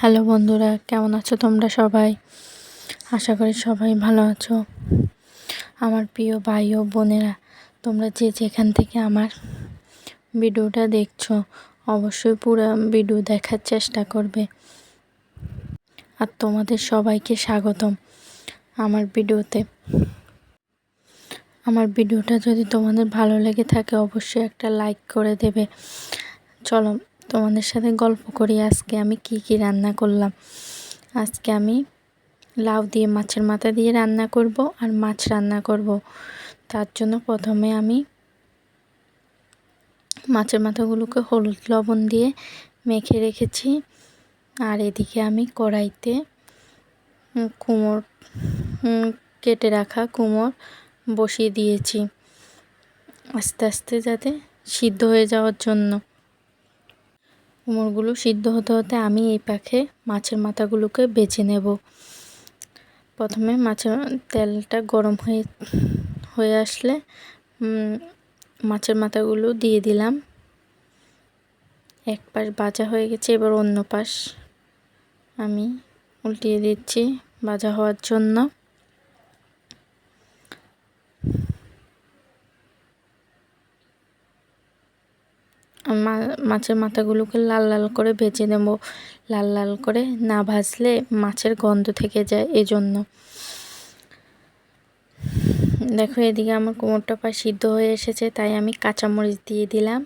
Hello বন্ধুরা, কেমন আছো তোমরা সবাই? আশা করি সবাই ভালো আছো। আমার প্রিয় ভাই ও বোনেরা, তোমরা যে যেখান থেকে আমার ভিডিওটা দেখছ, অবশ্যই পুরো ভিডিও দেখার চেষ্টা করবে। আর তোমাদের সবাইকে স্বাগতম আমার ভিডিওতে। আমার ভিডিওটা যদি তোমাদের ভালো লেগে থাকে, অবশ্যই একটা লাইক করে দেবে। চলো তোমাদের সাথে গল্প করি, আজকে আমি কি কি রান্না করলাম। আজকে আমি লাউ দিয়ে মাছের মাথা দিয়ে রান্না করব আর মাছ রান্না করব। তার জন্য প্রথমে আমি মাছের মাথাগুলোকে হলুদ লবণ দিয়ে মেখে রেখেছি। আর এদিকে আমি কড়াইতে কুমোর কেটে রাখা কুমোর বসিয়ে দিয়েছি। আস্তে আস্তে যাতে সিদ্ধ হয়ে যাওয়ার জন্য। কুমড়োগুলো সিদ্ধ হতে হতে আমি এই পাখে মাছের মাথাগুলোকে বেছে নেব। প্রথমে মাছের তেলটা গরম হয়ে হয়ে আসলে মাছের মাথাগুলো দিয়ে দিলাম। এক পাশ ভাজা হয়ে গেছে, এবার অন্য পাশ আমি উল্টিয়ে দিচ্ছি ভাজা হওয়ার জন্য। মাছের মাথাগুলোকে লাল লাল করে ভেজে নেব। লাল লাল করে না ভাজলে মাছের গন্ধ থেকে যায় এজন্য। দেখো, এদিকে আমার কোমরটা প্রায় সিদ্ধ হয়ে এসেছে, তাই আমি কাঁচামরিচ দিয়ে দিলাম।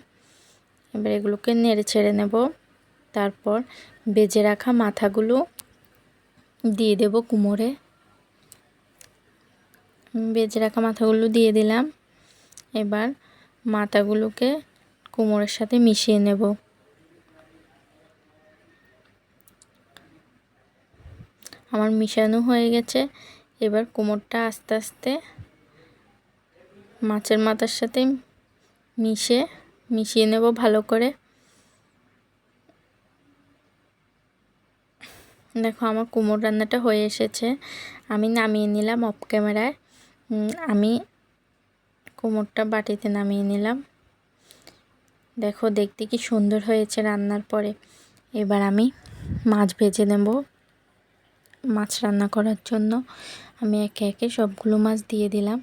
এবার এগুলোকে নেড়ে ছেড়ে নেব। তারপর বেজে রাখা মাথাগুলো দিয়ে দেব কুমোরে। বেজে রাখা মাথাগুলো দিয়ে দিলাম। এবার মাথাগুলোকে কোমরের সাথে মিশিয়ে নেব। আমার মিশানো হয়ে গেছে। এবার কোমরটা আস্তে আস্তে মাছের মাথার সাথে মিশে, মিশিয়ে নেব ভালো করে। দেখো আমার কুমোর রান্নাটা হয়ে এসেছে। আমি নামিয়ে নিলাম অফ ক্যামেরায় আমি কোমরটা বাটিতে নামিয়ে নিলাম। দেখো, দেখতে কি সুন্দর হয়েছে রান্নার পরে। এবার আমি মাছ ভেজে নেব মাছ রান্না করার জন্য। আমি একে একে সবগুলো মাছ দিয়ে দিলাম।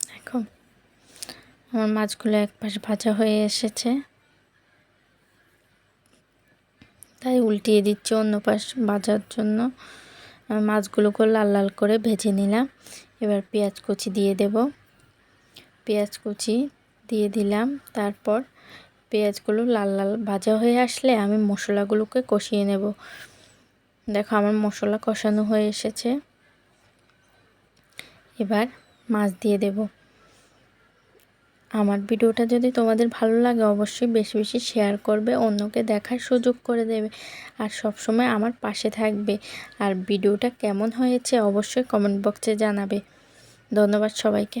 দেখো, আমার মাছগুলো এক পাশ ভাজা হয়ে এসেছে। তাই উল্টিয়ে দিচ্ছি অন্য পাশ ভাজার জন্য। মাছগুলোকে লাল লাল করে ভেজে নিলাম। এবার পেঁয়াজ কুচি দিয়ে দেব। পেঁয়াজ কুচি দিলাম। তারপর পেঁয়াজগুলো লাল লাল ভাজা হয়ে আসলে আমি মশলাগুলোকে কষিয়ে নেব। দেখো আমার মশলা কষানো হয়ে এসেছে। এবার মাছ দিয়ে দেব। আমার ভিডিওটা যদি তোমাদের ভালো লাগে অবশ্যই বেশি বেশি শেয়ার করবে, অন্যকে দেখার সুযোগ করে দেবে আর সব সময় আমার পাশে থাকবে। আর ভিডিওটা কেমন হয়েছে অবশ্যই কমেন্ট বক্সে জানাবে। ধন্যবাদ সবাইকে।